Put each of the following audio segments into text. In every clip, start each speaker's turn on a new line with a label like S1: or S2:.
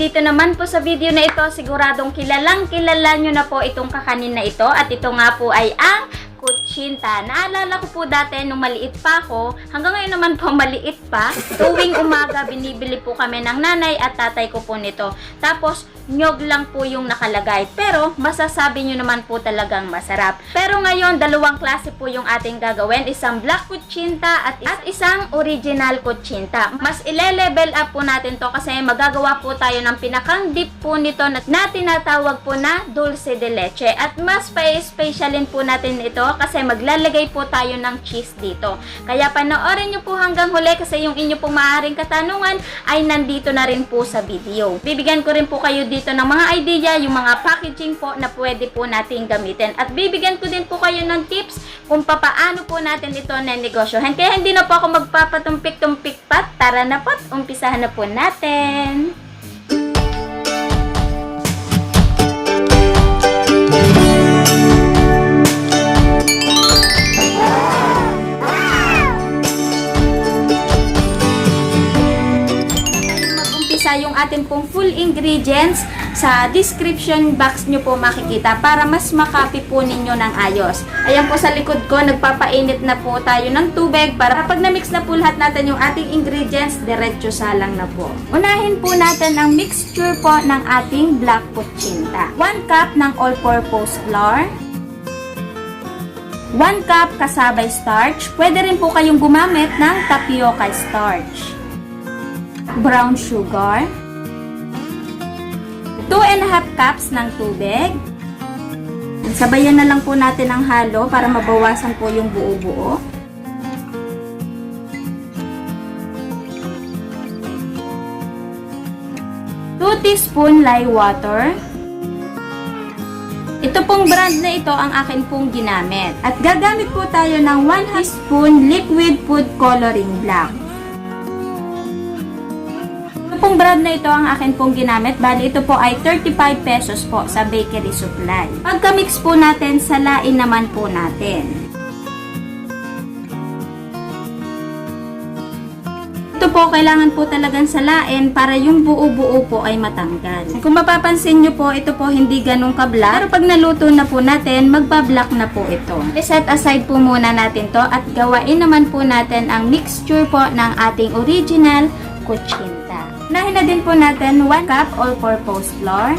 S1: dito naman po sa video na ito, siguradong kilalang kilala nyo na po itong kakanin na ito. At ito nga po ay ang kutsinta. Naalala ko po dati nung maliit pa ako, hanggang ngayon naman po maliit pa, tuwing umaga binibili po kami ng nanay at tatay ko po nito. Tapos, nyog lang po yung nakalagay. Pero, masasabi nyo naman po talagang masarap. Pero ngayon, dalawang klase po yung ating gagawin. Isang black kutsinta at, at isang original kutsinta. Mas ile-level up po natin to kasi magagawa po tayo ng pinakang dip po nito na, na tinatawag po na dulce de leche. At mas pa-specialin po natin ito kasi maglalagay po tayo ng cheese dito. Kaya panoorin nyo po hanggang huli kasi yung inyo pong maaaring katanungan ay nandito na rin po sa video. Bibigyan ko rin po kayo dito ng mga idea, yung mga packaging po na pwede po natin gamitin. At bibigyan ko din po kayo ng tips kung papaano po natin ito na negosyohan. Kaya hindi na po ako magpapatumpik-tumpik pa. Tara na po, umpisahan na po natin. Mag-umpisa yung ating pong full ingredients sa description box nyo po makikita para mas makapy po ninyo ng ayos. Ayan po sa likod ko, nagpapainit na po tayo ng tubig para pag na-mix na po lahat natin yung ating ingredients, diretso salang na po. Unahin po natin ang mixture po ng ating black puccinta. 1 cup ng all-purpose flour, 1 cup kasabay starch. Pwede rin po kayong gumamit ng tapioca starch brown sugar, 2 and a half cups ng tubig. Sabayan na lang po natin ang halo para mabawasan po yung buo-buo. Teaspoon lye water. Ito pong brand na ito ang akin pong ginamit. At gagamit po tayo ng 1 teaspoon liquid food coloring black. Pong brand na ito ang akin pong ginamit. Bali, ito po ay 35 pesos po sa bakery supply. Pagka-mix po natin, salain naman po natin. Ito po, kailangan po talagang salain para yung buo-buo po ay matanggal. Kung mapapansin nyo po, ito po hindi ganun kablack. Pero pag naluto na po natin, magbablack na po ito. Set aside po muna natin to at gawain naman po natin ang mixture po ng ating original kuchinta. Unahin na din po natin 1 cup all-purpose flour,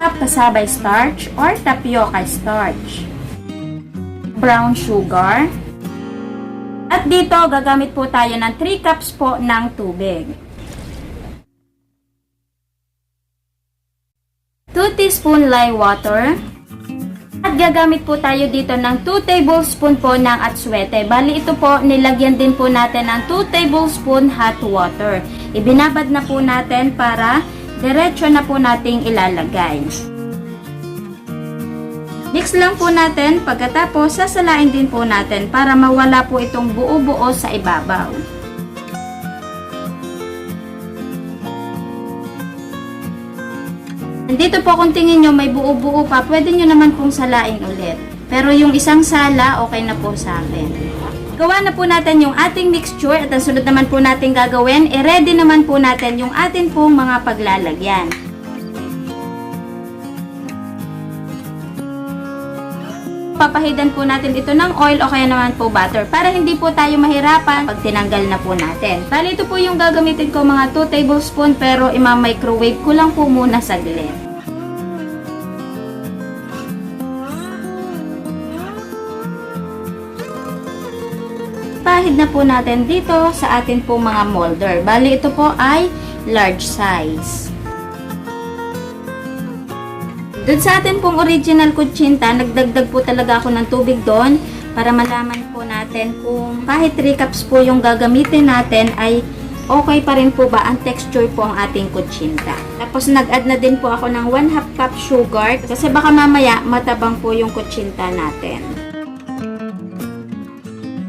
S1: cup kasabay starch or tapioca starch, brown sugar, at dito, gagamit po tayo ng 3 cups po ng tubig. 2 teaspoon lye water. At gagamit po tayo dito ng 2 tablespoon po ng atswete. Bali ito po, nilagyan din po natin ng 2 tablespoon hot water. Ibinabad na po natin para diretso na po nating ilalagay. Mix lang po natin, pagkatapos sasalain din po natin para mawala po itong buo-buo sa ibabaw. Dito po kung tingin nyo may buo-buo pa, pwede nyo naman pong salain ulit. Pero yung isang sala, okay na po sa akin. Gawa na po natin yung ating mixture at ang sunod naman po natin gagawin, i-ready naman po natin yung atin pong mga paglalagyan. Papahidan po natin ito ng oil o kaya naman po butter para hindi po tayo mahirapan pag tinanggal na po natin. Bali ito po yung gagamitin ko mga 2 tablespoon pero ima-microwave ko lang po muna saglit. Pahid na po natin dito sa atin po mga molder. Bali ito po ay large size. Doon sa atin pong original kutsinta, nagdagdag po talaga ako ng tubig doon para malaman po natin kung kahit 3 cups po yung gagamitin natin ay okay pa rin po ba ang texture po ang ating kutsinta. Tapos nag-add na din po ako ng 1 half cup sugar kasi baka mamaya matabang po yung kutsinta natin.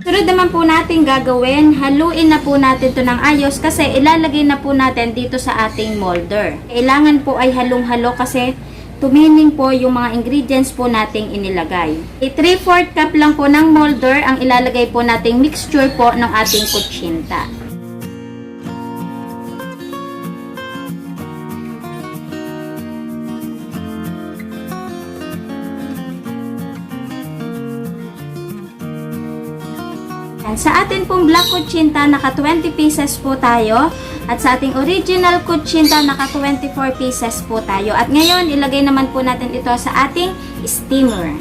S1: Sunod naman po natin gagawin, haluin na po natin to ng ayos kasi ilalagay na po natin dito sa ating molder. Kailangan po ay halong-halo kasi tumining po yung mga ingredients po nating inilagay. 3-4 cup lang po ng molder ang ilalagay po nating mixture po ng ating kutsinta. Sa atin pong black kutsinta, naka 20 pieces po tayo. At sa ating original kutsinta, naka 24 pieces po tayo. At ngayon, ilagay naman po natin ito sa ating steamer.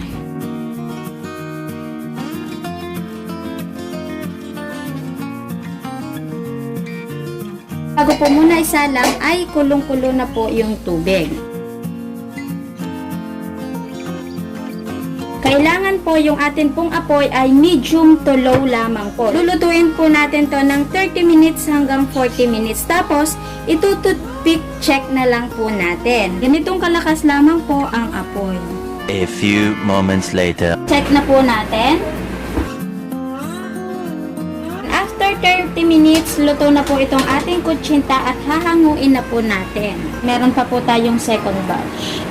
S1: Bago po muna isa lang ay kulong-kulo na po yung tubig. Po yung atin pong apoy ay medium to low lamang po. Lulutuin po natin to ng 30 minutes hanggang 40 minutes. Tapos, itututpick check na lang po natin. Ganitong kalakas lamang po ang apoy.
S2: A few moments later.
S1: Check na po natin. After 30 minutes, luto na po itong ating kutsinta at hahanguin na po natin. Meron pa po tayong second batch.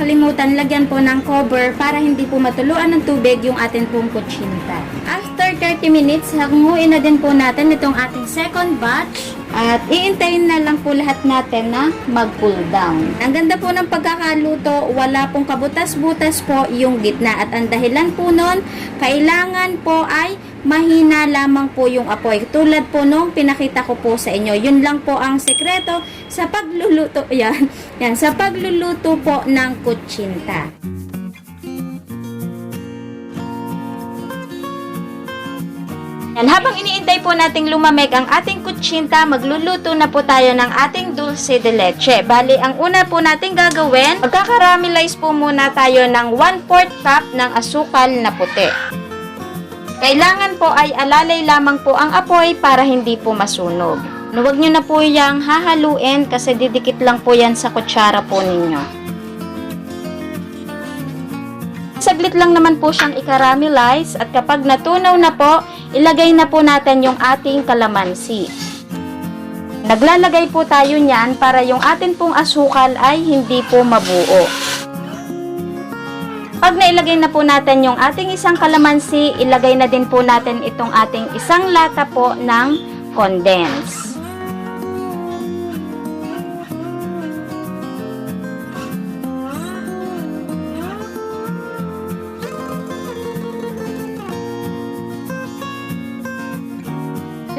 S1: Kakalimutan, lagyan po ng cover para hindi po matuluan ng tubig yung ating pong kutsinta. After 30 minutes, hanguin na din po natin itong ating second batch. At iintayin na lang po lahat natin na mag-cool down. Ang ganda po ng pagkakaluto, wala pong kabutas-butas po yung gitna. At ang dahilan po nun, kailangan po ay mahina lamang po yung apoy. Tulad po nung pinakita ko po sa inyo. Yun lang po ang sekreto sa pagluluto. Yan, yan sa pagluluto po ng kutsinta. Yan, habang iniintay po nating lumamig ang ating kutsinta, magluluto na po tayo ng ating dulce de leche. Bali, ang una po nating gagawin, magkakaramelize po muna tayo ng 1/4 cup ng asukal na puti. Kailangan po ay alalay lamang po ang apoy para hindi po masunog. No, Huwag nyo na po yung hahaluin kasi didikit lang po yan sa kutsara po ninyo. Saglit lang naman po siyang i-caramelize at kapag natunaw na po, ilagay na po natin yung ating kalamansi. Naglalagay po tayo niyan para yung atin pong asukal ay hindi po mabuo. Pag nailagay na po natin yung ating isang kalamansi, ilagay na din po natin itong ating isang lata po ng condense.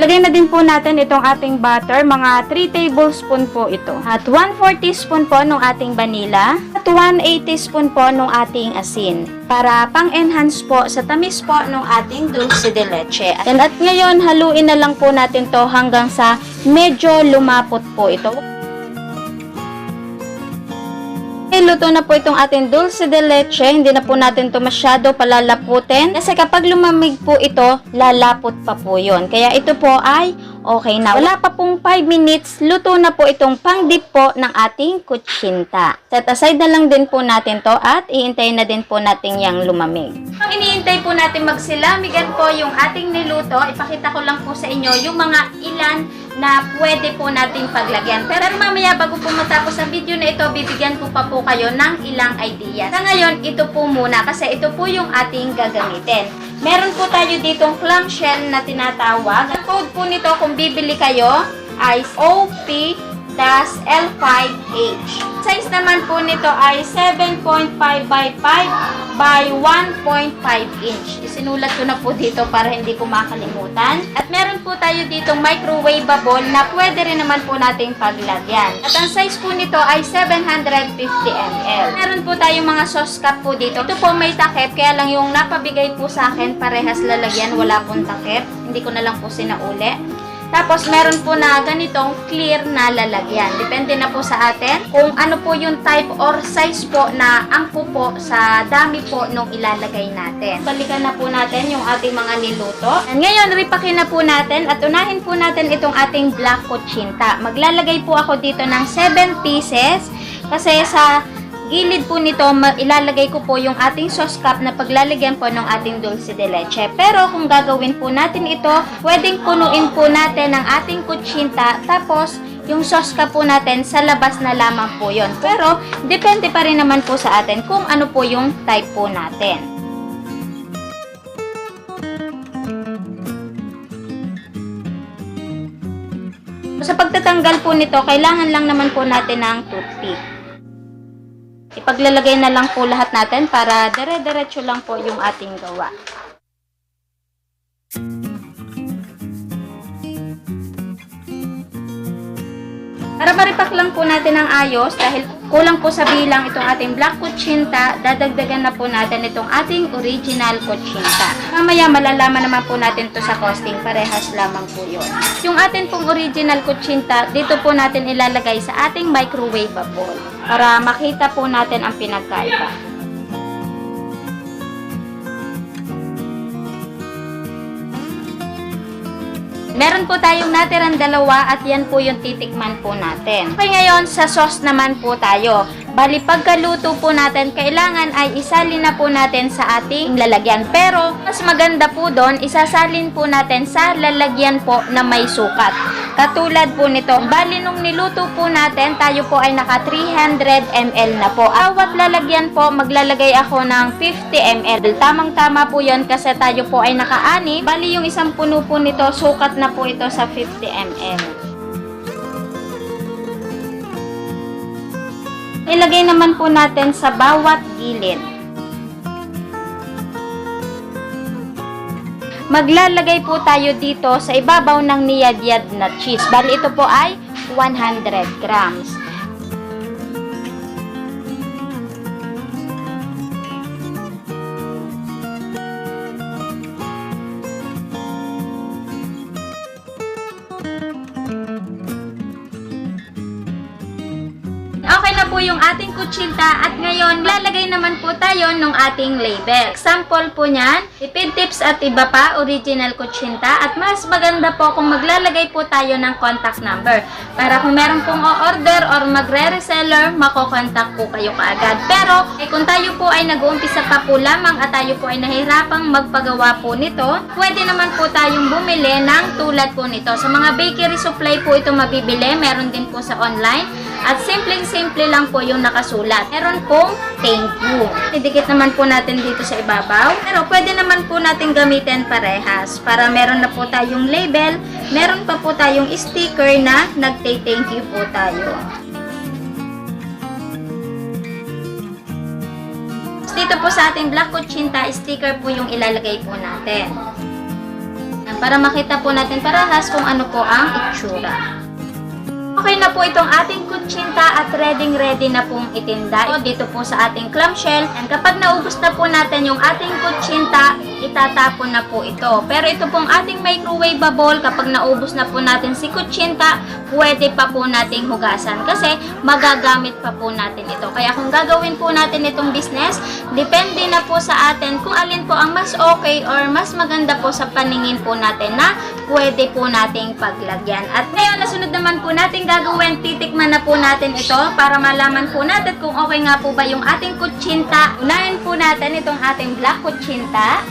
S1: Lagay na din po natin itong ating butter, mga 3 tablespoon po ito. At 1 4 teaspoon po ng ating vanilla. At 1 8 teaspoon po ng ating asin. Para pang-enhance po sa tamis po ng ating dulce de leche. And at ngayon, haluin na lang po natin to hanggang sa medyo lumapot po ito. Okay, luto na po itong ating dulce de leche. Hindi na po natin to masyado palalaputin. Kasi kapag lumamig po ito, lalapot pa po yon. Kaya ito po ay okay na. Wala pa pong 5 minutes, luto na po itong pang-dip po ng ating kutsinta. Set aside na lang din po natin to at iintayin na din po natin yung lumamig. Pag iniintay po natin magsilamigan po yung ating niluto, ipakita ko lang po sa inyo yung mga ilan na pwede po natin paglagyan. Pero mamaya bago po matapos ang video na ito, bibigyan ko pa po kayo ng ilang ideas. Sa ngayon, ito po muna kasi ito po yung ating gagamitin. Meron po tayo ditong clamshell na tinatawag. Ang code po nito kung bibili kayo ay OP L5H. Size naman po nito ay 7.5 by 5 by 1.5 inch. Isinulat ko na po dito para hindi ko makalimutan. At meron po tayo ditong microwavable na pwede rin naman po nating paglagyan. At ang size po nito ay 750 ml. Meron po tayong mga sauce cup po dito. Ito po may takip, kaya lang yung napabigay po sa akin parehas lalagyan, wala pong takip. Hindi ko na lang po sinauli. Tapos, meron po na ganitong clear na lalagyan. Depende na po sa atin kung ano po yung type or size po na angko po sa dami po nung ilalagay natin. Balikan na po natin yung ating mga niluto. And ngayon, ripakin na po natin at unahin po natin itong ating black kutsinta. Maglalagay po ako dito ng 7 pieces kasi sa gilid po nito, ilalagay ko po yung ating sauce cup na paglalagyan po ng ating dulce de leche. Pero kung gagawin po natin ito, pwedeng punuin po natin ang ating kutsinta, tapos yung sauce cup po natin sa labas na lamang po yon. Pero, depende pa rin naman po sa atin kung ano po yung type po natin. Sa pagtatanggal po nito, kailangan lang naman po natin ng toothpick. Ipaglalagay na lang po lahat natin para dire-diretso lang po yung ating gawa. Para maripak lang po natin ng ayos dahil kulang po sa bilang itong ating black kutsinta, dadagdagan na po natin itong ating original kutsinta. Mamaya malalaman naman po natin to sa costing, parehas lamang po yun. Yung atin pong original kutsinta, dito po natin ilalagay sa ating microwavable para makita po natin ang pinagkaiba. Meron po tayong natirang dalawa at yan po yung titikman po natin. Okay, ngayon sa sauce naman po tayo. Bali, pagkaluto po natin, kailangan ay isalin na po natin sa ating lalagyan. Pero, mas maganda po doon, isasalin po natin sa lalagyan po na may sukat. Katulad po nito, bali nung niluto po natin, tayo po ay naka 300 ml na po. Awat lalagyan po, maglalagay ako ng 50 ml. Tamang-tama po yon kasi tayo po ay naka-ani. Bali yung isang puno po nito, sukat na po ito sa 50 ml. Ilagay naman po natin sa bawat gilid. Maglalagay po tayo dito sa ibabaw ng niyad-yad na cheese. Bali ito po ay 100 grams. Po yung ating kutsinta at ngayon lalagay naman po tayo ng ating label. Example po niyan, tipid tips at iba pa, original kutsinta at mas maganda po kung maglalagay po tayo ng contact number para kung meron pong o-order or magre-reseller, makokontak po kayo kaagad. Pero eh, kung tayo po ay nag-uumpisa pa po lamang at tayo po ay nahirapang magpagawa po nito, pwede naman po tayong bumili ng tulad po nito. Sa mga bakery supply po ito mabibili, meron din po sa online. At simpleng-simple lang po yung nakasulat. Meron pong thank you. Didikit naman po natin dito sa ibabaw. Pero pwede naman po natin gamitin parehas. Para meron na po tayong label, meron pa po tayong sticker na nagte-thank you po tayo. Dito po sa ating Black Kutsinta, sticker po yung ilalagay po natin. Para makita po natin parehas kung ano po ang itsura. Okay na po itong ating kutsinta at ready ready na pong itinda. Dito po sa ating clamshell. And kapag naubos na po natin yung ating kutsinta, itatapon na po ito. Pero ito pong ating microwavable, kapag naubos na po natin si kutsinta, pwede pa po nating hugasan kasi magagamit pa po natin ito. Kaya kung gagawin po natin itong business, depende na po sa atin kung alin po ang mas okay or mas maganda po sa paningin po natin na pwede po nating paglagyan. At ngayon, nasunod naman po natin gagawin, titikman na po natin ito para malaman po natin kung okay nga po ba yung ating kutsinta. Unahin po natin itong ating black kutsinta.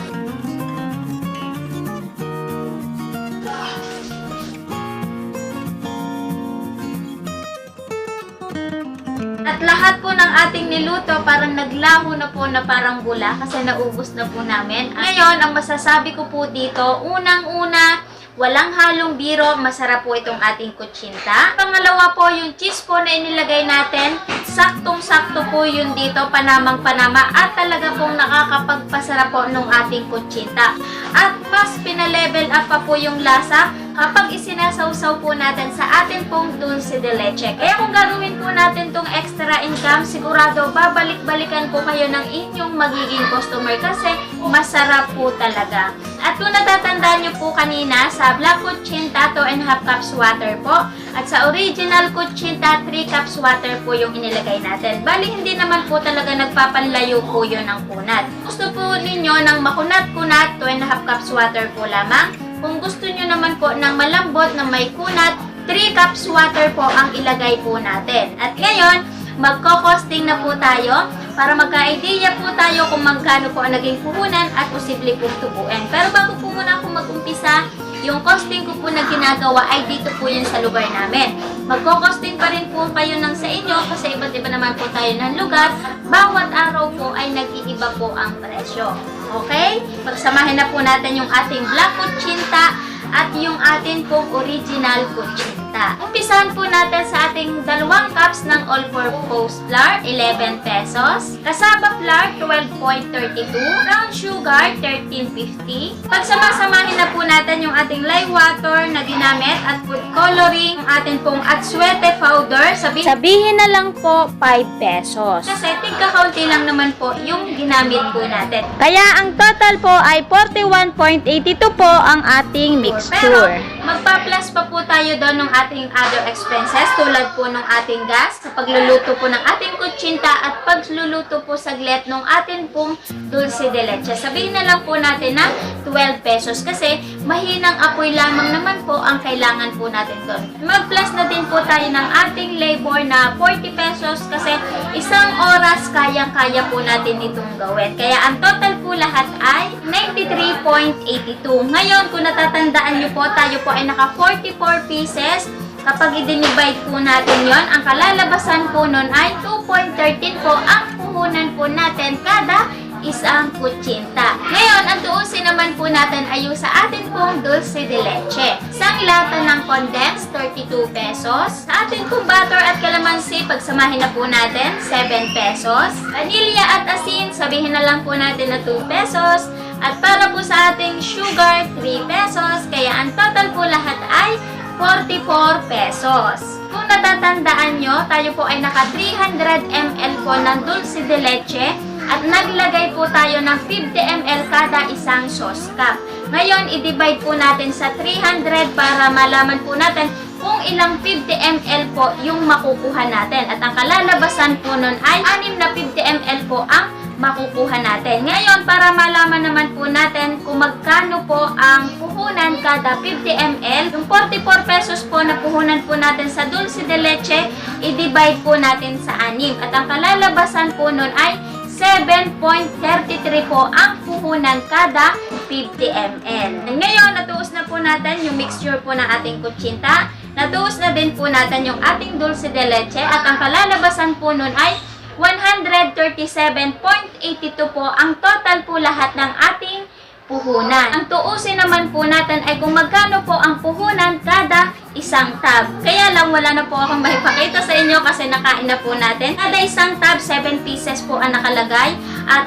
S1: At lahat po ng ating niluto parang naglaho na po na parang bula kasi naubos na po namin. Ngayon, ang masasabi ko po dito, unang-una, walang halong biro, masarap po itong ating kutsinta. Pangalawa po, yung cheese po na inilagay natin, saktong-sakto po yun dito, panamang-panama at talaga pong nakakapagpasarap po nung ating kutsinta. At mas pinalevel up pa po yung lasa kapag isinasawsaw po natin sa atin pong dulce de leche. Kaya kung gagawin po natin tong extra income, sigurado babalik-balikan po kayo ng inyong magiging customer kasi masarap po talaga. At kung natatandaan nyo po kanina, sa Black Kutsinta, 2 and half cups water po. At sa original Kutsinta, 3 cups water po yung inilagay natin. Bali, hindi naman po talaga nagpapanlayo po yun ng kunat. Gusto po ninyo ng makunat-kunat, 2 and half cups water po lamang. Kung gusto nyo naman po ng malambot na may kunat, 3 cups water po ang ilagay po natin. At ngayon, magko-costing na po tayo para magka-idea po tayo kung magkano po ang naging puhunan at posible pong tubuin. Pero bago po muna ako mag-umpisa, yung costing ko po na ginagawa ay dito po yun sa lugar namin. Magko-costing pa rin po kayo ng sa inyo kasi iba't iba naman po tayo ng lugar. Bawat araw po ay nag-iiba po ang presyo. Okay? Pagsamahin na po natin yung ating black kutsinta at yung ating pong original kutsinta. Kutsinta. Umpisahan po natin sa ating dalawang cups ng all-purpose flour, 11 pesos. Kasaba flour, 12.32. Brown sugar, 13.50. Pagsamasamahin na po natin yung ating lye water na ginamit at food coloring, ang atin pong atsuete powder, sabihin, sabihin na lang po 5 pesos. Kasi tigka-kaunti lang naman po yung ginamit po natin. Kaya ang total po ay 41.82 po ang ating mixture. Pero magpa-plus pa po tayo doon ng ating other expenses tulad po ng ating gas sa pagluluto po ng ating kutsinta at pagluluto po saglit ng ating pong dulce de leche. Sabihin na lang po natin na 12 pesos kasi mahinang apoy lamang naman po ang kailangan po natin doon. Mag-plus na din po tayo ng ating labor na 40 pesos kasi isang oras kayang-kaya po natin itong gawin. Kaya ang total po lahat ay 93.82. Ngayon, kung natatandaan nyo po, tayo po ay naka 44 pieces. Kapag i-divide po natin yon, ang kalalabasan po nun ay 2.13 po ang puhunan po natin kada isang kutsinta. Ngayon, ang tuusin naman po natin ay sa atin pong dulce de leche. Isang lata ng condensed, 32 pesos. Sa atin pong butter at kalamansi, pagsamahin na po natin, 7 pesos. Vanilla at asin, sabihin na lang po natin na 2 pesos. At para po sa ating sugar, 3 pesos. Kaya ang total po lahat ay 44 pesos. Kung natatandaan nyo, tayo po ay naka 300 ml po ng dulce de leche at naglagay po tayo ng 50 ml kada isang sauce cup. Ngayon, i-divide po natin sa 300 para malaman po natin kung ilang 50 ml po yung makukuha natin. At ang kalalabasan po nun ay 6 na 50 ml po ang makukuha natin. Ngayon, para malaman naman po natin kung magkano po ang puhunan kada 50 ml, yung 44 pesos po na puhunan po natin sa dulce de leche, i-divide po natin sa 6. At ang kalalabasan po nun ay 7.33 po ang puhunan kada 50 ml. Ngayon, natuos na po natin yung mixture po ng ating kutsinta. Natuos na din po natin yung ating dulce de leche at ang kalalabasan po nun ay 137.82 po ang total po lahat ng ating puhunan. Ang tuusin naman po natin ay kung magkano po ang puhunan kada isang tab. Kaya lang wala na po akong maipakita sa inyo kasi nakain na po natin. Kada isang tab, 7 pieces po ang nakalagay at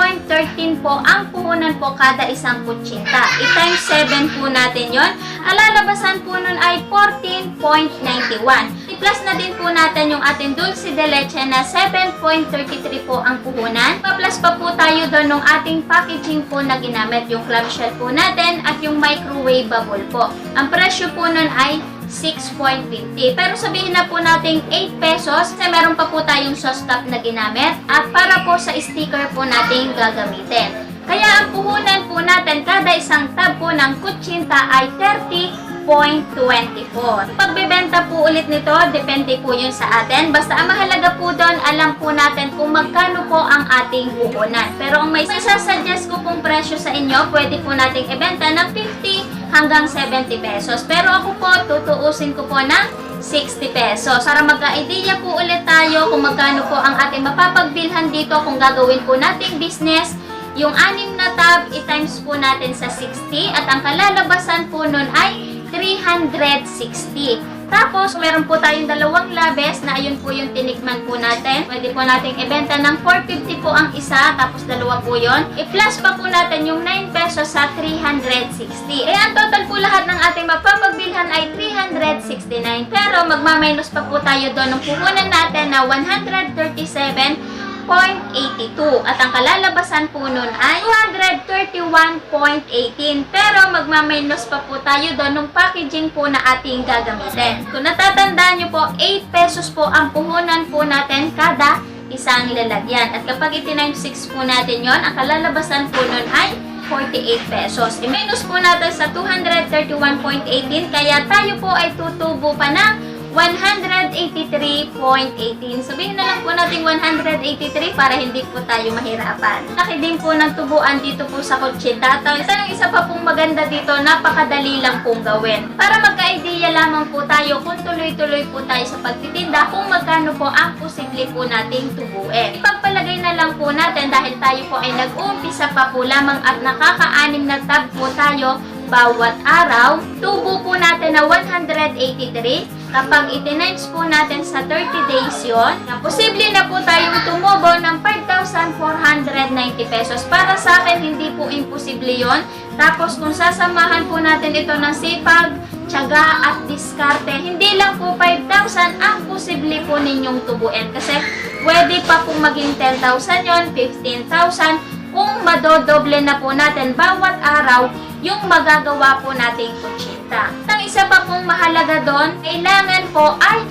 S1: 2.13 po ang puhunan po kada isang kutsinta. I-times 7 po natin yon. Alalabasan po nun ay 14.91. I-plus na din po natin yung ating dulce de leche na 7.33 po ang puhunan. Pa-plus pa po tayo doon ng ating packaging po na ginamit, yung clamshell po natin at yung microwave bubble po. Ang presyo po nun ay 6.50. Pero sabihin na po natin 8 pesos kasi meron pa po tayong sauce cup na ginamit at para po sa sticker po natin gagamitin. Kaya ang puhunan po natin kada isang tab po ng kutsinta ay 30.24. Pagbebenta po ulit nito, depende po yun sa atin. Basta ang mahalaga po doon, alam po natin kung magkano po ang ating puhunan. Pero ang may sasuggest ko pong presyo sa inyo, pwede po nating ibenta ng 50 hanggang 70 pesos. Pero ako po, tutuusin ko po ng 60 pesos. Para magka-idea po ulit tayo kung magkano po ang ating mapapagbilhan dito kung gagawin po nating business. Yung anim na tab, i-times po natin sa 60 at ang kalalabasan po nun ay 360. Tapos, meron po tayong dalawang labes na ayun po yung tinikman po natin. Pwede po nating ibenta ng 450 po ang isa, tapos dalawa po yon. I-plus pa po natin yung 9 pesos sa 360. Eh, ang total po lahat ng ating mapapagbilhan ay 369. Pero, magmaminus pa po tayo doon ng puhunan natin na 137 0.82 at ang kalalabasan po nun ay 231.18 pero magmaminus pa po tayo doon ng packaging po na ating gagamitin. Kung natatandaan nyo po, 8 pesos po ang puhunan po natin kada isang lalagyan. At kapag itinimes 6 po natin yon ang kalalabasan po nun ay 48 pesos. I-minus po natin sa 231.18 kaya tayo po ay tutubo pa ng 183.18. Sabihin na lang po natin 183 para hindi po tayo mahirapan. Laki din po ng tubuan dito po sa kutsinta. At isa ng isa pa pong maganda dito, napakadali lang pong gawin. Para magka-idea lamang po tayo kung tuloy-tuloy po tayo sa pagtitinda kung magkano po ang posible po nating tubuin. Ipagpalagay na lang po natin dahil tayo po ay nag-uumpisa pa po lamang at nakaka-anim na tab po tayo bawat araw. Tubo po natin na 183. Kapag itinimes po natin sa 30 days yon, na posible na po tayong tumubo ng 5,490 pesos. Para sa akin, hindi po imposible yon. Tapos kung sasamahan po natin ito ng sipag, tiyaga at diskarte, hindi lang po 5,000 ang posible po ninyong tubuin. Kasi pwede pa pong maging 10,000 yon, 15,000, kung madodoble na po natin bawat araw yung magagawa po nating kutsinta. Ang isa pa pong mahalaga doon, kailangan po ay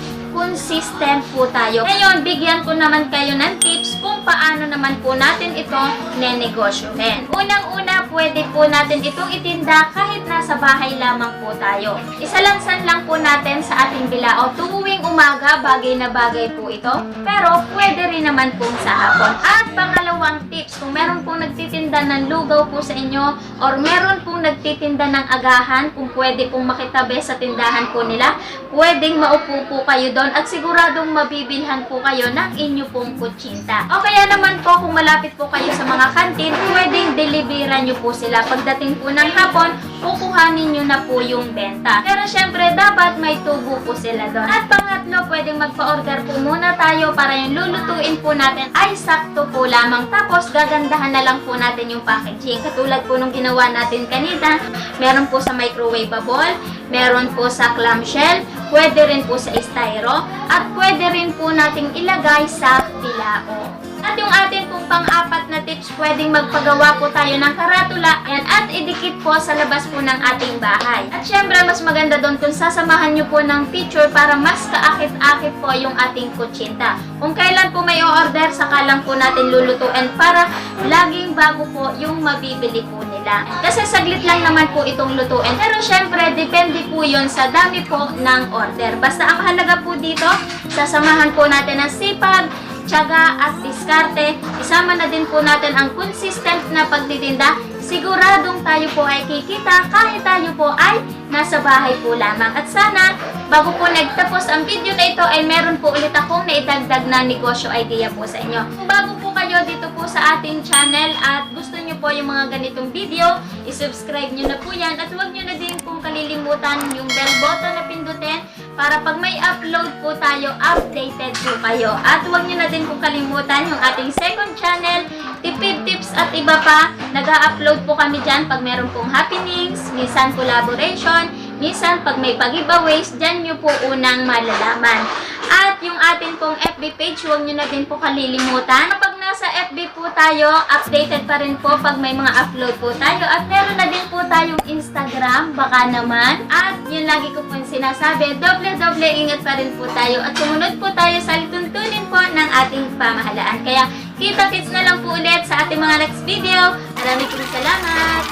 S1: consistent po tayo. Ngayon, bigyan ko naman kayo ng tips kung paano naman po natin ito nenegosyohin. Unang-una, pwede po natin itong itinda kahit nasa bahay lamang po tayo. Isalansan lang po natin sa ating bilao. Tuwing umaga, bagay na bagay po ito. Pero pwede rin naman pong sa hapon. At pangalawang tips, kung meron pong nagtitinda ng lugaw po sa inyo or meron pong nagtitinda ng agahan, kung pwede pong makitabi sa tindahan po nila, pwedeng maupo po kayo doon at siguradong mabibilhan po kayo ng inyo pong kutsinta. O kaya naman po kung malapit po kayo sa mga kantin, pwedeng deliveran nyo po sila. Pagdating po ng hapon, kukuhanin nyo na po yung benta. Pero syempre, dapat may tubo po sila doon. At pangatlo, pwedeng magpa-order po muna tayo para yung lulutuin po natin ay sakto po lamang. Tapos, gagandahan na lang po natin yung packaging. Katulad po nung ginawa natin kanina, meron po sa microwavable, meron po sa clamshell, pwede rin po sa styro, at pwede rin po nating ilagay sa bilao. At yung atin pong pang-apat na tips, pwedeng magpagawa po tayo ng karatula ayan, at idikit po sa labas po ng ating bahay. At syempre, mas maganda doon kung sasamahan nyo po ng picture para mas kaakit-akit po yung ating kutsinta. Kung kailan po may order, saka lang po natin lulutuin para laging bago po yung mabibili po nila. Kasi saglit lang naman po itong lutuin. Pero syempre, depende po yon sa dami po ng order. Basta ang mahalaga po dito, sasamahan po natin ng sipag, tiyaga at diskarte. Isama na din po natin ang consistent na pagtitinda. Siguradong tayo po ay kikita kahit tayo po ay nasa bahay po lamang. At sana, bago po nagtapos ang video na ito, ay meron po ulit akong naidagdag na negosyo idea po sa inyo. Bago po kayo dito sa ating channel at gusto nyo po yung mga ganitong video, isubscribe nyo na po yan at huwag nyo na din pong kalilimutan yung bell button na pindutin para pag may upload po tayo, updated po kayo. At huwag nyo na din pong kalimutan yung ating second channel, tipid tips at iba pa. Nag-upload po kami dyan pag meron pong happenings, minsan collaboration, minsan pag may pag-giveaways, dyan nyo po unang malalaman. At yung atin pong FB page, huwag nyo na din po kalilimutan. Kapag nasa FB po tayo, updated pa rin po pag may mga upload po tayo. At meron na din po tayong Instagram, baka naman. At yun lagi ko po yung sinasabi, doble-doble ingat pa rin po tayo. At sumunod po tayo sa lituntunin po ng ating pamahalaan. Kaya kita-kits na lang po ulit sa ating mga next video. Maraming salamat!